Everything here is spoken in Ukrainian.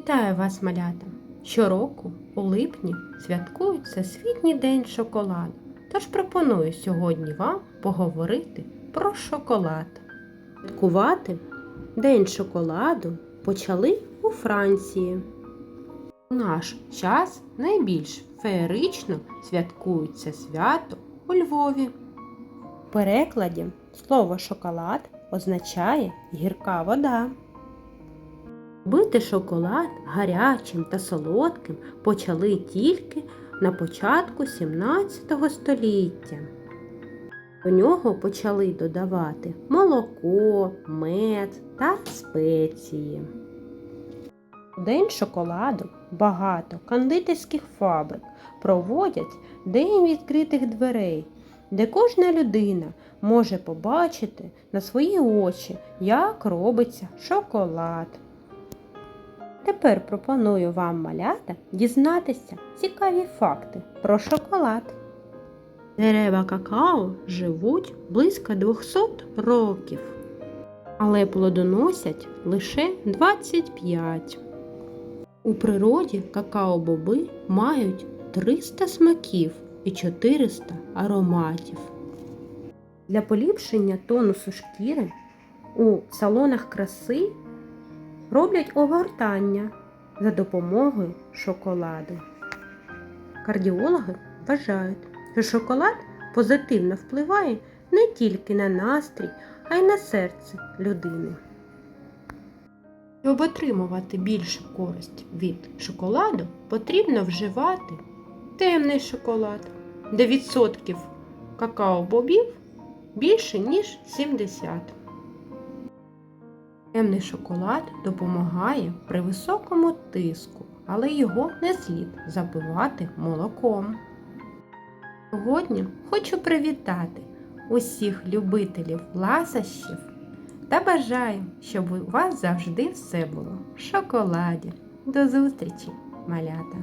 Вітаю вас, малята! Щороку у липні святкують Всесвітній день шоколаду. Тож пропоную сьогодні вам поговорити про шоколад. Святкувати День шоколаду почали у Франції. У наш час найбільш феєрично святкують це свято у Львові. В перекладі слово шоколад означає гірка вода. Бити шоколад гарячим та солодким почали тільки на початку 17 століття. До нього почали додавати молоко, мед та спеції. День шоколаду багато кондитерських фабрик проводять День відкритих дверей, де кожна людина може побачити на свої очі, як робиться шоколад. Тепер пропоную вам, малята, дізнатися цікаві факти про шоколад. Дерева какао живуть близько 200 років, але плодоносять лише 25. У природі какао-боби мають 300 смаків і 400 ароматів. Для поліпшення тонусу шкіри у салонах краси роблять огортання за допомогою шоколаду. Кардіологи вважають, що шоколад позитивно впливає не тільки на настрій, а й на серце людини. Щоб отримувати більшу користь від шоколаду, потрібно вживати темний шоколад, де відсотків какао-бобів більше, ніж 70. Темний шоколад допомагає при високому тиску, але його не слід запивати молоком. Сьогодні хочу привітати усіх любителів ласощів та бажаю, щоб у вас завжди все було в шоколаді. До зустрічі, малята!